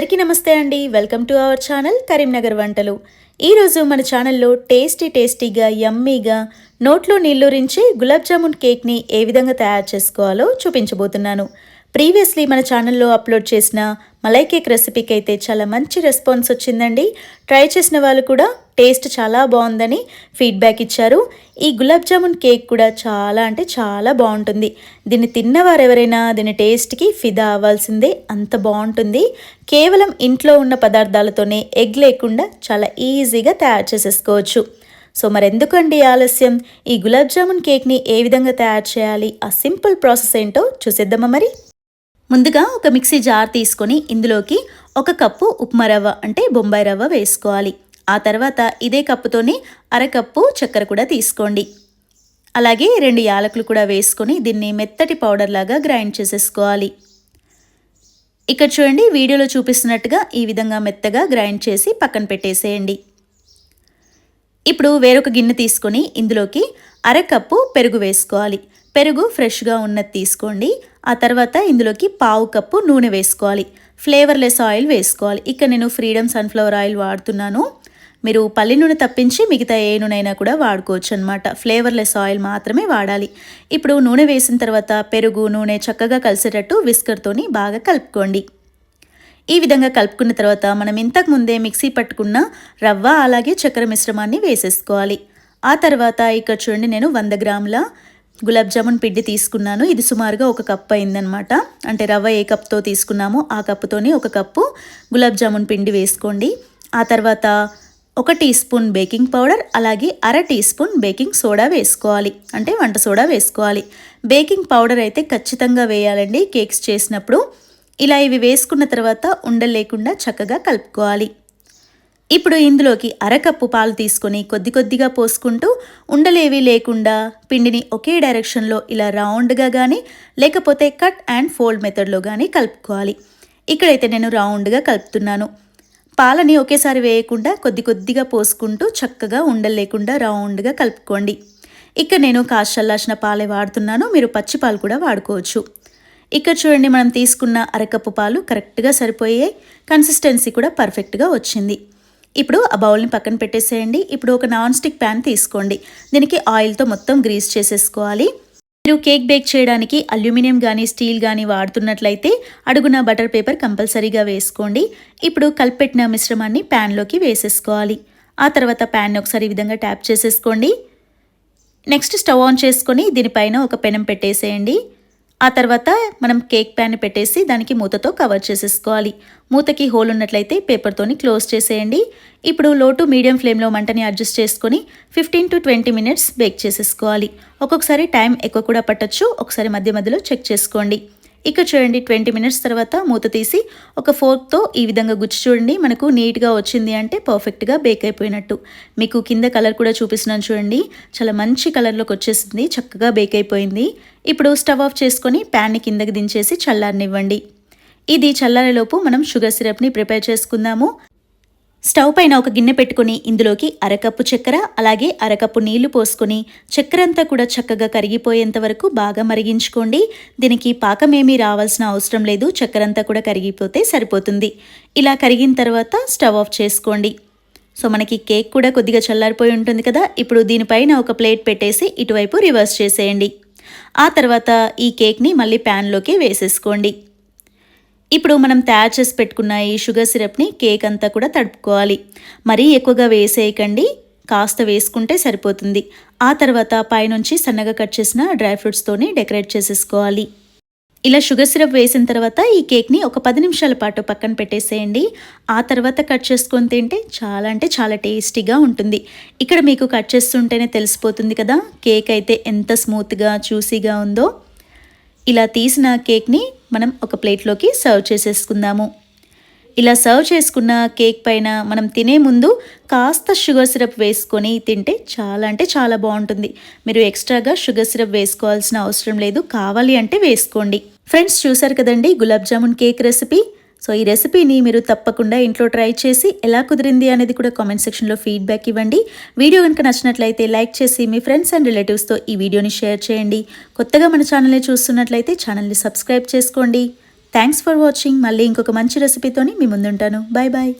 అందరికీ నమస్తే అండి. Welcome to our channel Karimnagar వంటలు. ఈరోజు మన ఛానల్లో టేస్టీ టేస్టీగా యమ్మీగా నోట్లో నీళ్ళూరించి గులాబ్ జామున్ కేక్ని ఏ విధంగా తయారు చేసుకోవాలో చూపించబోతున్నాను. ప్రీవియస్లీ మన ఛానల్లో అప్లోడ్ చేసిన మలై కేక్ రెసిపీకి అయితే చాలా మంచి రెస్పాన్స్ వచ్చిందండి. ట్రై చేసిన వాళ్ళు కూడా టేస్ట్ చాలా బాగుందని ఫీడ్బ్యాక్ ఇచ్చారు. ఈ గులాబ్ జామున్ కేక్ కూడా చాలా అంటే చాలా బాగుంటుంది. దీన్ని తిన్నవారు ఎవరైనా దీని టేస్ట్కి ఫిదా అవ్వాల్సిందే. అంత బాగుంటుంది. కేవలం ఇంట్లో ఉన్న పదార్థాలతోనే ఎగ్ లేకుండా చాలా ఈజీగా తయారు చేసేసుకోవచ్చు. సో మరెందుకండి ఆలస్యం? ఈ గులాబ్ జామున్ కేక్ని ఏ విధంగా తయారు చేయాలి? ఆ సింపుల్ ప్రాసెస్ ఏంటో చూసేద్దామా మరి? ముందుగా ఒక మిక్సీ జార్ తీసుకొని ఇందులోకి ఒక కప్పు ఉప్మా రవ్వ అంటే బొంబాయి రవ్వ వేసుకోవాలి. ఆ తర్వాత ఇదే కప్పుతోనే అరకప్పు చక్కెర కూడా తీసుకోండి. అలాగే రెండు యాలకులు కూడా వేసుకొని దీన్ని మెత్తటి పౌడర్ లాగా గ్రైండ్ చేసేసుకోవాలి. ఇక్కడ చూడండి వీడియోలో చూపిస్తున్నట్టుగా ఈ విధంగా మెత్తగా గ్రైండ్ చేసి పక్కన పెట్టేసేయండి. ఇప్పుడు వేరొక గిన్నె తీసుకొని ఇందులోకి అరకప్పు పెరుగు వేసుకోవాలి. పెరుగు ఫ్రెష్గా ఉన్నది తీసుకోండి. ఆ తర్వాత ఇందులోకి పావు కప్పు నూనె వేసుకోవాలి. ఫ్లేవర్లెస్ ఆయిల్ వేసుకోవాలి. ఇక్కడ నేను ఫ్రీడమ్ సన్ఫ్లవర్ ఆయిల్ వాడుతున్నాను. మీరు పల్లి నూనె తప్పించి మిగతా ఏ నూనె కూడా వాడుకోవచ్చు అనమాట ఫ్లేవర్లెస్ ఆయిల్ మాత్రమే వాడాలి. ఇప్పుడు నూనె వేసిన తర్వాత పెరుగు నూనె చక్కగా కలిసేటట్టు విస్కర్తోని బాగా కలుపుకోండి. ఈ విధంగా కలుపుకున్న తర్వాత మనం ఇంతకు ముందే మిక్సీ పట్టుకున్న రవ్వ అలాగే చక్కెర మిశ్రమాన్ని వేసేసుకోవాలి. ఆ తర్వాత ఇక్కడ చూడండి నేను వంద గ్రాముల గులాబ్ జామున్ పిండి తీసుకున్నాను. ఇది సుమారుగా ఒక కప్పు అయిందనమాట అంటే రవ్వ ఏ కప్తో తీసుకున్నామో ఆ కప్పుతోని ఒక కప్పు గులాబ్ జామున్ పిండి వేసుకోండి. ఆ తర్వాత ఒక టీ స్పూన్ బేకింగ్ పౌడర్ అలాగే అర టీ స్పూన్ బేకింగ్ సోడా వేసుకోవాలి. అంటే వంట సోడా వేసుకోవాలి. బేకింగ్ పౌడర్ అయితే ఖచ్చితంగా వేయాలండి కేక్స్ చేసినప్పుడు. ఇలా ఇవి వేసుకున్న తర్వాత ఉండలేకుండా చక్కగా కలుపుకోవాలి. ఇప్పుడు ఇందులోకి అరకప్పు పాలు తీసుకొని కొద్ది కొద్దిగా పోసుకుంటూ ఉండలేవి లేకుండా పిండిని ఒకే డైరెక్షన్లో ఇలా రౌండ్గా కానీ లేకపోతే కట్ అండ్ ఫోల్డ్ మెథడ్లో కానీ కలుపుకోవాలి. ఇక్కడైతే నేను రౌండ్గా కలుపుతున్నాను. పాలని ఒకేసారి వేయకుండా కొద్ది కొద్దిగా పోసుకుంటూ చక్కగా ఉండలేకుండా రౌండ్గా కలుపుకోండి. ఇక్కడ నేను కాశల్లాసిన పాలే వాడుతున్నాను. మీరు పచ్చి పాలు కూడా వాడుకోవచ్చు. ఇక్కడ చూడండి మనం తీసుకున్న అరకప్పు పాలు కరెక్ట్గా సరిపోయే కన్సిస్టెన్సీ కూడా పర్ఫెక్ట్గా వచ్చింది. ఇప్పుడు ఆ బౌల్ని పక్కన పెట్టేసేయండి. ఇప్పుడు ఒక నాన్ స్టిక్ ప్యాన్ తీసుకోండి. దీనికి ఆయిల్తో మొత్తం గ్రీస్ చేసేసుకోవాలి. మీరు కేక్ బేక్ చేయడానికి అల్యూమినియం కానీ స్టీల్ కానీ వాడుతున్నట్లయితే అడుగున బటర్ పేపర్ కంపల్సరీగా వేసుకోండి. ఇప్పుడు కలిపెట్టిన మిశ్రమాన్ని ప్యాన్లోకి వేసేసుకోవాలి. ఆ తర్వాత ప్యాన్ ఒకసారి ఈ విధంగా ట్యాప్ చేసేసుకోండి. నెక్స్ట్ స్టవ్ ఆన్ చేసుకొని దీనిపైన ఒక పెనం పెట్టేసేయండి. ఆ తర్వాత మనం కేక్ ప్యాన్ పెట్టేసి దానికి మూతతో కవర్ చేసేసుకోవాలి. మూతకి హోల్ ఉన్నట్లయితే పేపర్తోని క్లోజ్ చేసేయండి. ఇప్పుడు లో టు మీడియం ఫ్లేమ్లో మంటని అడ్జస్ట్ చేసుకొని fifteen to twenty minutes bake చేసేసుకోవాలి. ఒక్కొక్కసారి టైం ఎక్కువ కూడా పట్టచ్చు. ఒకసారి మధ్య మధ్యలో చెక్ చేసుకోండి. ఇక్కడ చూడండి ట్వంటీ మినిట్స్ తర్వాత మూత తీసి ఒక ఫోర్క్తో ఈ విధంగా గుచ్చి చూడండి. మనకు నీట్గా వచ్చింది అంటే పర్ఫెక్ట్గా బేక్ అయిపోయినట్టు. మీకు కింద కలర్ కూడా చూపిస్తున్నాను చూడండి. చాలా మంచి కలర్లోకి వచ్చేసింది చక్కగా బేక్ అయిపోయింది. ఇప్పుడు స్టవ్ ఆఫ్ చేసుకొని ప్యాన్ని కిందకి దించేసి చల్లారనివ్వండి. ఇది చల్లారేలోపు మనం షుగర్ సిరప్ని ప్రిపేర్ చేసుకుందాము. స్టవ్ పైన ఒక గిన్నె పెట్టుకుని ఇందులోకి అరకప్పు చక్కెర అలాగే అరకప్పు నీళ్ళు పోసుకొని చక్కెర అంతా కూడా చక్కగా కరిగిపోయేంత వరకు బాగా మరిగించుకోండి. దీనికి పాకమేమీ రావాల్సిన అవసరం లేదు. చక్కెర అంతా కూడా కరిగిపోతే సరిపోతుంది. ఇలా కరిగిన తర్వాత స్టవ్ ఆఫ్ చేసుకోండి. సో మనకి కేక్ కూడా కొద్దిగా చల్లారిపోయి ఉంటుంది కదా. ఇప్పుడు దీనిపైన ఒక ప్లేట్ పెట్టేసి ఇటువైపు రివర్స్ చేసేయండి. ఆ తర్వాత ఈ కేక్ని మళ్ళీ ప్యాన్లోకి వేసేసుకోండి. ఇప్పుడు మనం తయారు చేసి పెట్టుకున్న ఈ షుగర్ సిరప్ని కేక్ అంతా కూడా తడుపుకోవాలి. మరీ ఎక్కువగా వేసేయకండి. కాస్త వేసుకుంటే సరిపోతుంది. ఆ తర్వాత పైనుంచి సన్నగా కట్ చేసిన డ్రై ఫ్రూట్స్తోని డెకరేట్ చేసేసుకోవాలి. ఇలా షుగర్ సిరప్ వేసిన తర్వాత ఈ కేక్ని ఒక పది నిమిషాల పాటు పక్కన పెట్టేసేయండి. ఆ తర్వాత కట్ చేసుకొని తింటే చాలా అంటే చాలా టేస్టీగా ఉంటుంది. ఇక్కడ మీకు కట్ చేస్తుంటేనే తెలిసిపోతుంది కదా కేక్ అయితే ఎంత స్మూత్గా జ్యూసీగా ఉందో. ఇలా తీసిన కేక్ని మనం ఒక ప్లేట్లోకి సర్వ్ చేసేసుకుందాము. ఇలా సర్వ్ చేసుకున్న కేక్ పైన మనం తినే ముందు కాస్త షుగర్ సిరప్ వేసుకొని తింటే చాలా అంటే చాలా బాగుంటుంది. మీరు ఎక్స్ట్రాగా షుగర్ సిరప్ వేసుకోవాల్సిన అవసరం లేదు. కావాలి అంటే వేసుకోండి. ఫ్రెండ్స్ చూసారు కదండి gulab jamun cake recipe? So ఈ రెసిపీని మీరు తప్పకుండా ఇంట్లో ట్రై చేసి ఎలా కుదిరింది అనేది కూడా కామెంట్ సెక్షన్లో ఫీడ్బ్యాక్ ఇవ్వండి. వీడియో కనుక నచ్చినట్లయితే లైక్ చేసి మీ ఫ్రెండ్స్ అండ్ రిలేటివ్స్తో ఈ వీడియోని షేర్ చేయండి. కొత్తగా మన ఛానల్ని చూస్తున్నట్లయితే ఛానల్ని సబ్స్క్రైబ్ చేసుకోండి. థ్యాంక్స్ ఫర్ వాచింగ్ మళ్ళీ ఇంకొక మంచి రెసిపీతోని మీ ముందుంటాను. Bye bye